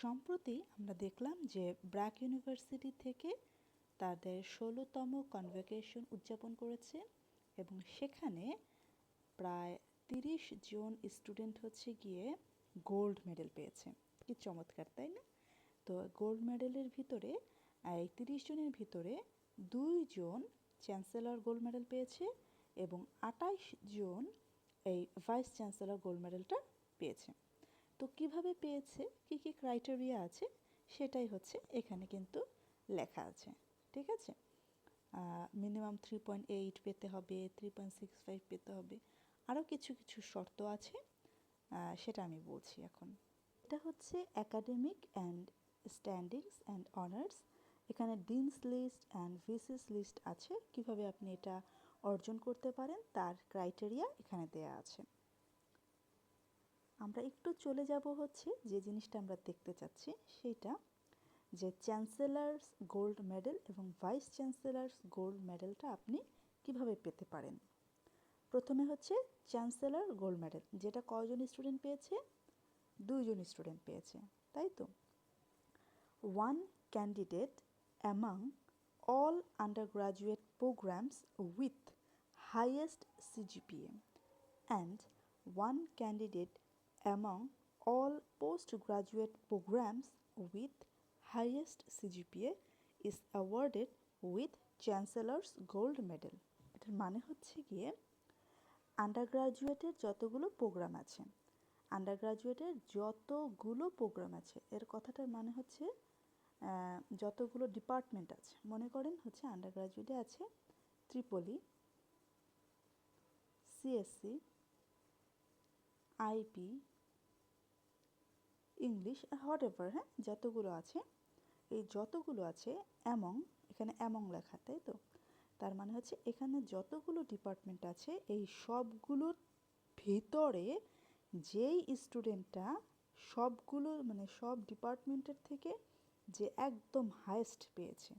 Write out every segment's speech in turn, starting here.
সম্প্রতি আমরা দেখলাম যে ব্র্যাক ইউনিভার্সিটি থেকে তাদের ষোলোতম কনভোকেশন উদযাপন করেছে এবং সেখানে প্রায় তিরিশ জন স্টুডেন্ট হচ্ছে গিয়ে গোল্ড মেডেল পেয়েছে। কি চমৎকার, তাই না? তো গোল্ড মেডেলের ভিতরে, এই তিরিশ জনের ভিতরে দুইজন চ্যান্সেলর গোল্ড মেডেল পেয়েছে এবং আটাইশ জন এই ভাইস চ্যান্সেলর গোল্ড মেডেলটা পেয়েছে। তো কীভাবে পেয়েছে? কি কি ক্রাইটেরিয়া আছে? সেটাই হচ্ছে এখানে কিন্তু লেখা আছে, ঠিক আছে? মিনিমাম থ্রি পয়েন্ট এইট পেতে হবে থ্রি পয়েন্ট সিক্স ফাইভ পেতে হবে, আরও কিছু কিছু শর্ত আছে সেটা আমি বলছি এখন। এটা হচ্ছে academic and standings and honours এখানে dean's list and VC's list আছে, কীভাবে আপনি এটা অর্জন করতে পারেন, তার ক্রাইটেরিয়া এখানে দেয়া আছে। আমরা একটু চলে যাব হচ্ছে যে জিনিসটা আমরা দেখতে চাচ্ছি, সেটা যে চ্যান্সেলার্স গোল্ড মেডেল এবং ভাইস চ্যান্সেলার্স গোল্ড মেডেলটা আপনি কীভাবে পেতে পারেন? প্রথমে হচ্ছে চ্যান্সেলার গোল্ড মেডেল, যেটা কয়জন স্টুডেন্ট পেয়েছে? দুইজন স্টুডেন্ট পেয়েছে, তাই তো? One candidate among all undergraduate programmes with highest CGPA, and one candidate among all postgraduate programs with highest CGPA is awarded with Chancellor's Gold Medal. এটার মানে হচ্ছে গিয়ে আন্ডার গ্রাজুয়েটের যতগুলো প্রোগ্রাম আছে আন্ডার গ্রাজুয়েটের যতগুলো প্রোগ্রাম আছে, এর কথাটার মানে হচ্ছে যতগুলো ডিপার্টমেন্ট আছে, মনে করেন হচ্ছে আন্ডার গ্রাজুয়েটে আছে triple E CSC IP English whatever হ্যাঁ? যতগুলো আছে, এই যতগুলো আছে অ্যামং এখানে অ্যামং লেখা, তাই তো? তার মানে হচ্ছে এখানে যতগুলো ডিপার্টমেন্ট আছে, এই সবগুলোর ভিতরে যেই স্টুডেন্টটা সবগুলো মানে সব ডিপার্টমেন্টের থেকে যে একদম হায়েস্ট পেয়েছে,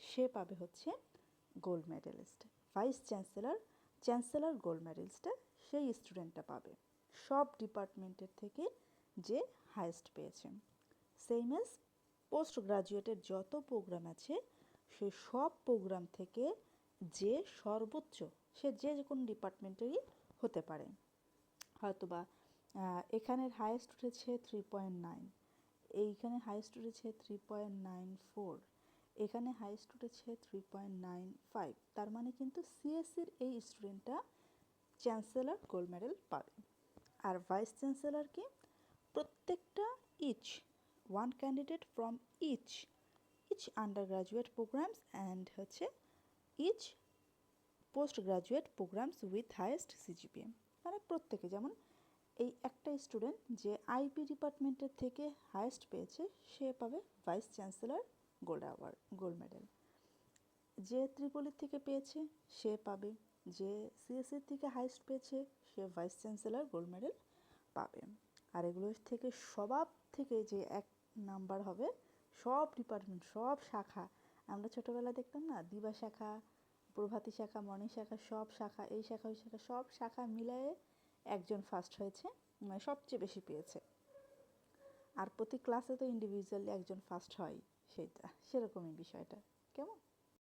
সে পাবে হচ্ছে gold medallist vice chancellor chancellor gold মেডেলিস্টটা সেই স্টুডেন্টটা পাবে। সব ডিপার্টমেন্টের থেকে যে হায়েস্ট পেয়েছে। সেম এস পোস্ট গ্রাজুয়েটের যত প্রোগ্রাম আছে, সে সব প্রোগ্রাম থেকে যে সর্বোচ্চ, সে যে কোনো ডিপার্টমেন্টেরই হতে পারে। হয়তোবা এখানের হায়েস্ট উঠেছে থ্রি পয়েন্ট নাইন এইখানে হায়েস্ট উঠেছে থ্রি পয়েন্ট নাইন ফোর এখানে হায়েস্ট উঠেছে থ্রি পয়েন্ট নাইন ফাইভ তার মানে কিন্তু সিএসসির এই স্টুডেন্টটা চ্যান্সেলর গোল্ড মেডেল পাবে। আর ভাইস চ্যান্সেলর কি প্রত্যেকটা each one candidate from each each undergraduate programmes and হচ্ছে each postgraduate programmes with highest CGPA মানে প্রত্যেকে, যেমন এই একটা স্টুডেন্ট যে আইপি ডিপার্টমেন্টের থেকে হায়েস্ট পেয়েছে, সে পাবে vice chancellor gold award gold medal যে ত্রিপলির থেকে পেয়েছে, সে পাবে। যে সিএসসির থেকে হায়েস্ট পেয়েছে, সে ভাইস চ্যান্সেলর গোল্ড মেডেল পাবে। আর এগুলোর থেকে সবার থেকে যে এক নাম্বার হবে, সব ডিপার্টমেন্ট সব শাখা। আমরা ছোটোবেলা দেখতাম না, দিবা শাখা, প্রভাতী শাখা মর্নিং শাখা, সব শাখা, এই শাখা, ওই শাখা, সব শাখা মিলায়ে একজন ফার্স্ট হয়েছে মানে সবচেয়ে বেশি পেয়েছে। আর প্রতি ক্লাসে তো ইন্ডিভিজুয়ালি একজন ফার্স্ট হয় সেটা সেরকমই বিষয়টা। কেমন?